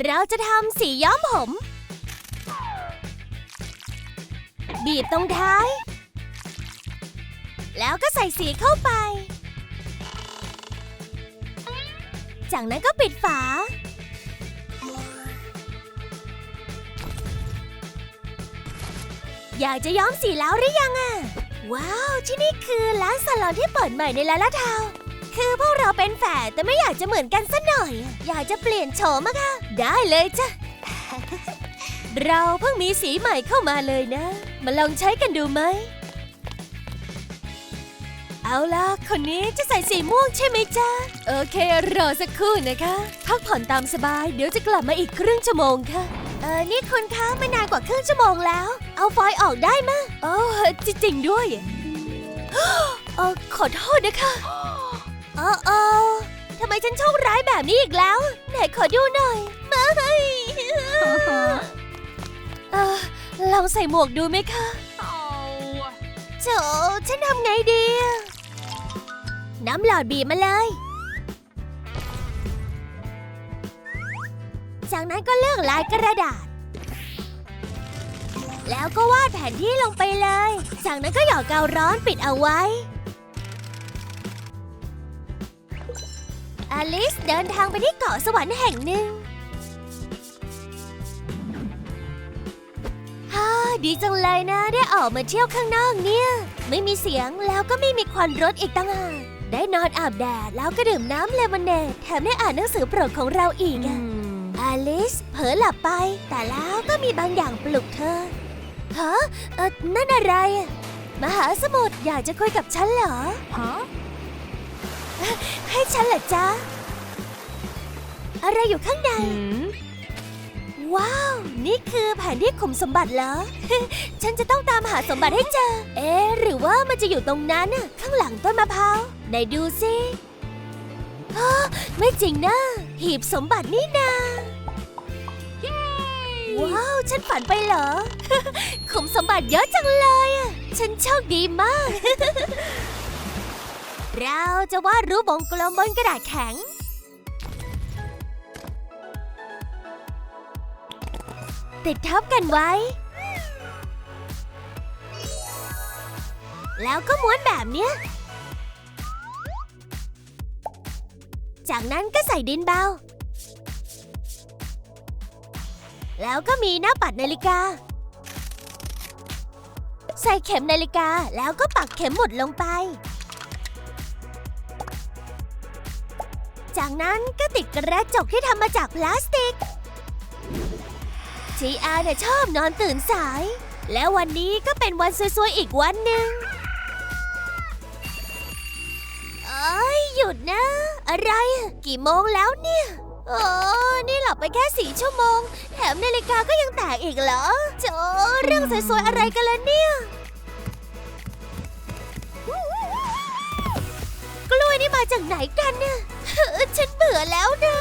เราจะทำสีย้อมผม บีบตรงท้าย แล้วก็ใส่สีเข้าไป จากนั้นก็ปิดฝา อยากจะย้อมสีแล้วหรือยังอะว้าว ที่นี่คือร้านซาลอนที่เปิดใหม่ในลาลาทาว คือพวกเราเป็นแฝดแต่ไม่อยากจะเหมือนกันสัหน่อย อยากจะเปลี่ยนโฉมอะค่ะ ได้เลยจ้ะ เราเพิ่งมีสีใหม่เข้ามาเลยนะ มาลองใช้กันดูไหม เอาล่ะ คนนี้จะใส่สีม่วงใช่ไหมจ๊ะ โอเค รอสักครู่นะคะ พักผ่อนตามสบาย เดี๋ยวจะกลับมาอีกครึ่งชั่วโมงค่ะ เออนี่คุณคะไม่นานกว่าครึ่งชั่วโมงแล้ว เอาฟอยล์ออกได้มะโอ้จริงๆด้วย เออขอโทษนะคะ เออเออทำไมฉันโชคร้ายแบบนี้อีกแล้ว ไหนขอดูหน่อยไม่เออลองใส่หมวกดูไหมคะ Oh. โถฉันทำไงดีอะน้ำหลอดบีบมาเลย จากนั้นก็เลือกลายกระดาษ แล้วก็วาดแผนที่ลงไปเลย จากนั้นก็หยอดกาวร้อนปิดเอาไว้ อลิสเดินทางไปที่เกาะสวรรค์แห่งหนึ่งฮ่าดีจังเลยนะ ได้ออกมาเที่ยวข้างนอกเนี่ย ไม่มีเสียงแล้วก็ไม่มีควันรถอีกตั้งหากได้นอนอาบแดดแล้วก็ดื่มน้ำเลมอนเนดแถมได้อ่านหนังสือโปรดของเราอีกอะอลิสเผลอหลับไป แต่แล้วก็มีบางอย่างปลุกเธอฮะเออนั่นอะไรอะมหาสมุทรอยากจะคุยกับฉันเหรอ Huh? ให้ฉันเหรอจ๊ะ อะไรอยู่ข้างใน Hmm? ว้าว นี่คือแผนที่ขุมสมบัติเหรอ ฉันจะต้องตามหาสมบัติให้เจอ เอ๊ะ หรือว่ามันจะอยู่ตรงนั้นน่ะ ข้างหลังต้นมะพร้าวไหนดูสิฮะไม่จริงนะ หีบสมบัตินี่นาว้าว ฉันฝันไปเหรอ ขุมสมบัติเยอะจังเลยอะฉันโชคดีมาก เราจะวาดรูปวงกลมบนกระดาษแข็ง ติดทับกันไว้ แล้วก็ม้วนแบบเนี้ย จากนั้นก็ใส่ดินเบา แล้วก็มีหน้าปัดนาฬิกา ใส่เข็มนาฬิกาแล้วก็ปักเข็มหมุดลงไป จากนั้นก็ติดกระจกที่ทำมาจากพลาสติกทีอาเนี่ยชอบนอนตื่นสาย แล้ววันนี้ก็เป็นวันสวยๆอีกวันหนึ่งเอ้ยหยุดนะ อะไร กี่โมงแล้วเนี่ยโอ้นี่หลับไปแค่สี่ชั่วโมง แถมนาฬิกาก็ยังแตกอีกเหรอโจเรื่องสวยๆอะไรกันล่ะเนี่ยกล้วยนี่มาจากไหนกันเนี่ย ฉันเบื่อแล้วนะ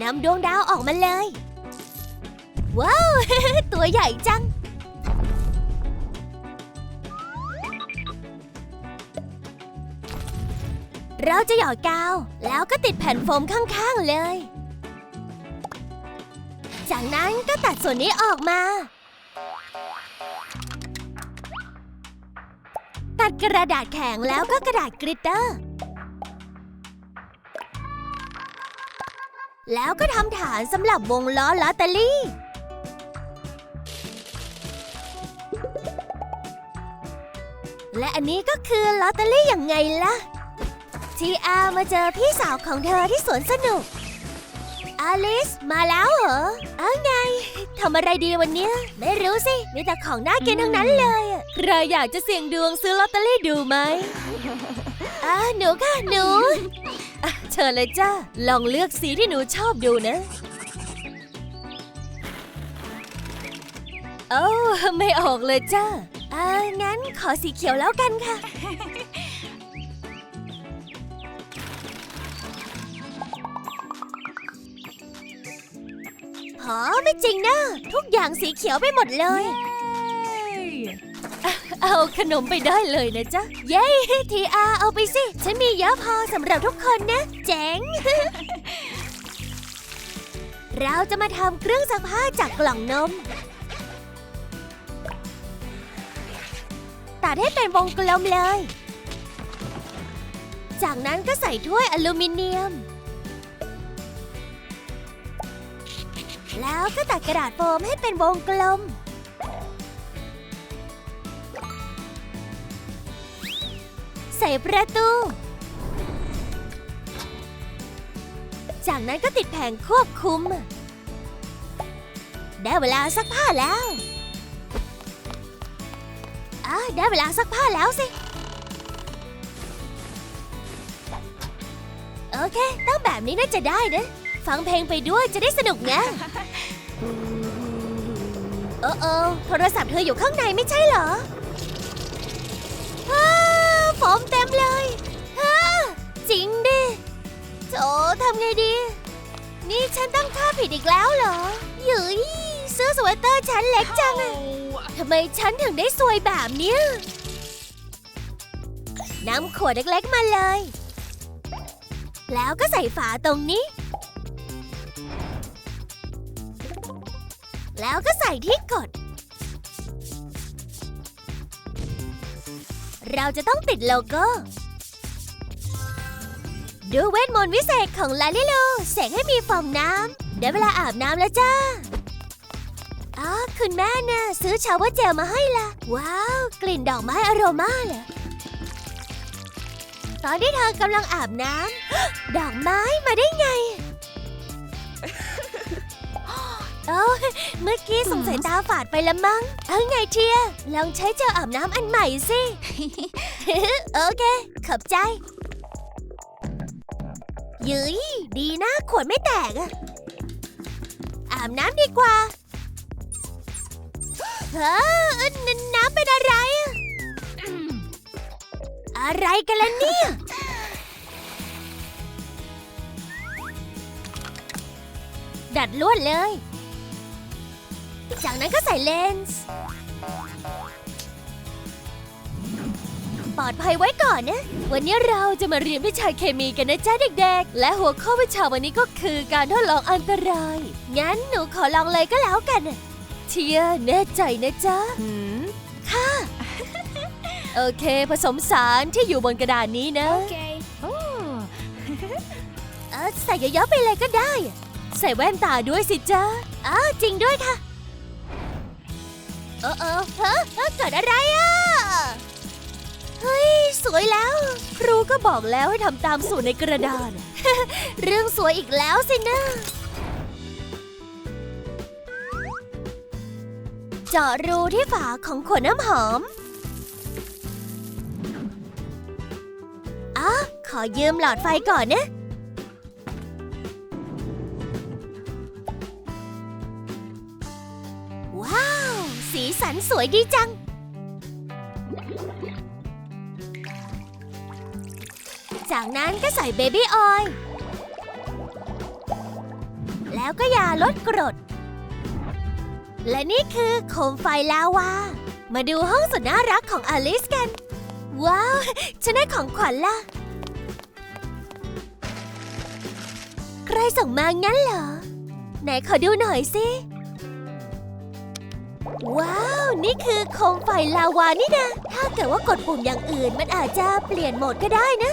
นำดวงดาวออกมาเลย ว้าว ตัวใหญ่จัง เราจะหยอดกาว แล้วก็ติดแผ่นโฟมข้างๆเลย จากนั้นก็ตัดส่วนนี้ออกมา ตัดกระดาษแข็งแล้วก็กระดาษกริตเตอร์ แล้วก็ทำฐานสำหรับวงล้อลอตเตอรี่ และอันนี้ก็คือลอตเตอรี่อย่างไงล่ะ ทีอามาเจอพี่สาวของเธอที่สวนสนุก อลิสมาแล้วเหรอ เอ้าไง ทำอะไรดีวันเนี้ย ไม่รู้สิ มีแต่ของน่ากินทั้งนั้นเลยอะใครอยากจะเสี่ยงดวงซื้อลอตเตอรี่ดูไหมอ่าหนูค่ะ หนูอะเชิญเลยจ้า ลองเลือกสีที่หนูชอบดูนะ โอ้ไม่ออกเลยจ้าอ่างั้นขอสีเขียวแล้วกันค่ะ หอไม่จริงนะ ทุกอย่างสีเขียวไปหมดเลย Yay! เอาขนมไปได้เลยนะจ๊ะ เย้ทีอาเอาไปสิ ฉันมีเยอะพอสำหรับทุกคนนะ เจ๋ง เราจะมาทำเครื่องซักผ้าจากกล่องนม ตัดให้เป็นวงกลมเลย จากนั้นก็ใส่ถ้วยอลูมิเนียม แล้วก็ตัดกระดาษโฟมให้เป็นวงกลม ใส่ประตู จากนั้นก็ติดแผงควบคุม ได้เวลาซักผ้าแล้วอะได้เวลาซักผ้าแล้วสิ โอเค ต้องแบบนี้น่าจะได้นะ ฟังเพลงไปด้วยจะได้สนุกไงเออเออโทรศัพท์เธออยู่ข้างในไม่ใช่เหรออ้าฝอ มเต็มเลยอ้าจริงดิโถทำไงดี นี่ฉันตั้งค่าผิดอีกแล้วเหรอหยุยเสื้อสเวตเตอร์ฉันเล็กจังอะ Ow. ทำไมฉันถึงได้ซวยแบบเนี้ยนำขวดเล็กๆมาเลย แล้วก็ใส่ฝาตรงนี้ แล้วก็ใส่ที่กด เราจะต้องติดโลโก้ ดูเวทมนต์วิเศษของลาลิลูเสกให้มีฟองน้ำได้เวลาอาบน้ำแล้วจ้าอ๋อคุณแม่น่ะซื้อชาวเวอร์เจลมาให้ละว้าว กลิ่นดอกไม้อโรมาเลยตอนที่เธอกำลังอาบน้ำดอกไม้มาได้ไง โอ้เมื่อกี้สงสัยตาฝาดไปละมั้ง เอาไงเทีย ลองใช้เจลอาบน้ำอันใหม่สิ โอเค ขอบใจยืยดีนะขวดไม่แตกอะอาบน้ำดีกว่า เฮ้อน้ำเป็นอะไร อะอะไรกันล่ะเนี่ยดัดลวดเลย จากนั้นก็ใส่เลนส์ ปลอดภัยไว้ก่อนนะ วันนี้เราจะมาเรียนวิชาเคมีกันนะจ๊ะเด็กๆ และหัวข้อวิชาวันนี้ก็คือการทดลองอันตราย งั้นหนูขอลองเลยก็แล้วกันน่ะเชียร์แน่ใจนะจ๊ะ Hmm. โอเค ผสมสารที่อยู่บนกระดานนี้นะ Okay. Oh. เออใส่เยอะๆไปเลยก็ได้ ใส่แว่นตาด้วยสิจ๊ะอ๋อจริงด้วยค่ะ เออเออเฮ้อเกิดอะไรอะ เฮ้ย สวยแล้ว ครูก็บอกแล้วให้ทำตามสูตรในกระดานเรื่องสวยอีกแล้วสินะเจาะรูที่ฝาของขวดน้ำหอมอ๋อขอยืมหลอดไฟก่อนนะ สันสวยดีจัง จากนั้นก็ใส่เบบี้ออยล์แล้วก็ยาลดกรด และนี่คือโคมไฟลาวา มาดูห้องสุดน่ารักของอลิสกัน ว้าว ฉันได้ของขวัญละใครส่งมางั้นเหรอ ไหนขอดูหน่อยสิ ว้าว นี่คือโคมไฟลาวานี่นะ ถ้าเกิดว่ากดปุ่มอย่างอื่น มันอาจจะเปลี่ยนโหมดก็ได้นะ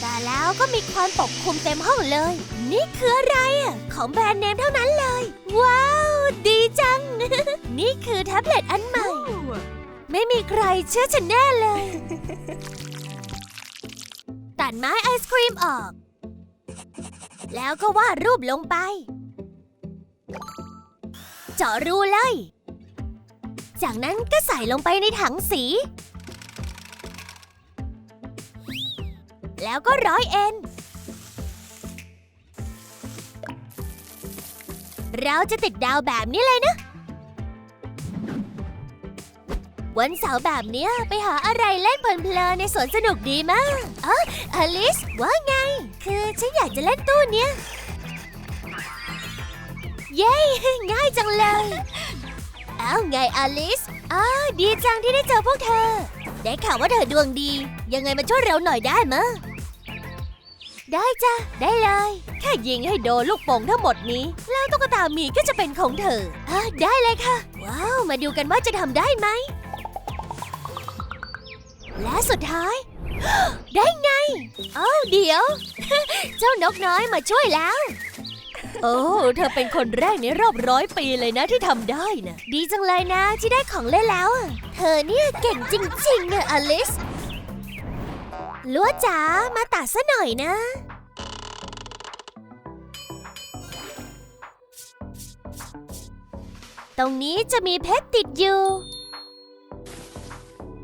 แต่แล้วก็มีควันปกคลุมเต็มห้องเลย นี่คืออะไรอะของแบรนด์เนมเท่านั้นเลย ว้าว ดีจัง นี่คือแท็บเล็ตอันใหม่ ไม่มีใครเชื่อฉันแน่เลย ตัดไม้ไอศครีมออก แล้วก็วาดรูปลงไป จาะรูเลย จากนั้นก็ใส่ลงไปในถังสี แล้วก็ร้อยเอ็น เราจะติดดาวแบบนี้เลยนะ วันเสาร์แบบนี้ไปหาอะไรเล่นเพลินๆในสวนสนุกดีมาก เอออลิสว่าไง คือฉันอยากจะเล่นตู้เนี้ย เย้ ง่ายจังเลย เอ้าไงอลิสอ้าดีจังที่ได้เจอพวกเธอ ได้ข่าวว่าเธอดวงดี ยังไงมาช่วยเราหน่อยได้มะ ได้จ้ะ ได้เลย แค่ยิงให้โดนลูกโป่งทั้งหมดนี้ แล้วตุ๊กตาหมีก็จะเป็นของเธออะได้เลยค่ะ ว้าว มาดูกันว่าจะทำได้ไหม และสุดท้าย ได้ไงอ้าเดี๋ยว เจ้านกน้อยมาช่วยแล้ว โอ้เธอเป็นคนแรกในรอบร้อยปีเลยนะที่ทำได้นะดีจังเลยนะที่ได้ของเล่นแล้วอะเธอเนี่ยเก่งจริงๆอะอลิสลัวจ๋ามาตัดซะหน่อยนะ ตรงนี้จะมีเพชรติดอยู่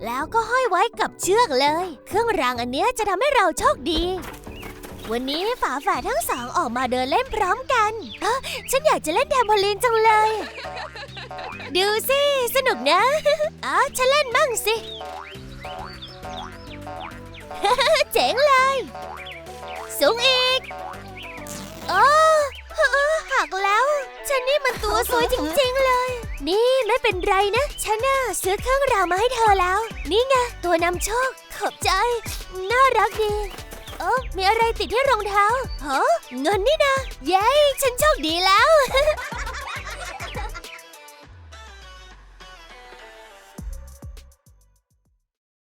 แล้วก็ห้อยไว้กับเชือกเลย เครื่องรางอันเนี้ยจะทำให้เราโชคดี วันนี้ฝาแฝดทั้งสองออกมาเดินเล่นพร้อมกันเออฉันอยากจะเล่นแทมโพลีนจังเลย ดูสิ สนุกนะอ๋อฉันเล่นบ้างสิ เจ๋งเลย สูงอีก โอ้เอหักแล้ว ฉันนี่มันตัวสวยจริงๆเลย นี่ไม่เป็นไรนะ ฉันน่ะซื้อเครื่องรางมาให้เธอแล้ว นี่ไง ตัวนำโชค ขอบใจ น่ารักดี เออมีอะไรติดที่รองเท้าเฮ้เงินนี่นะ เย้ ฉันโชคดีแล้ว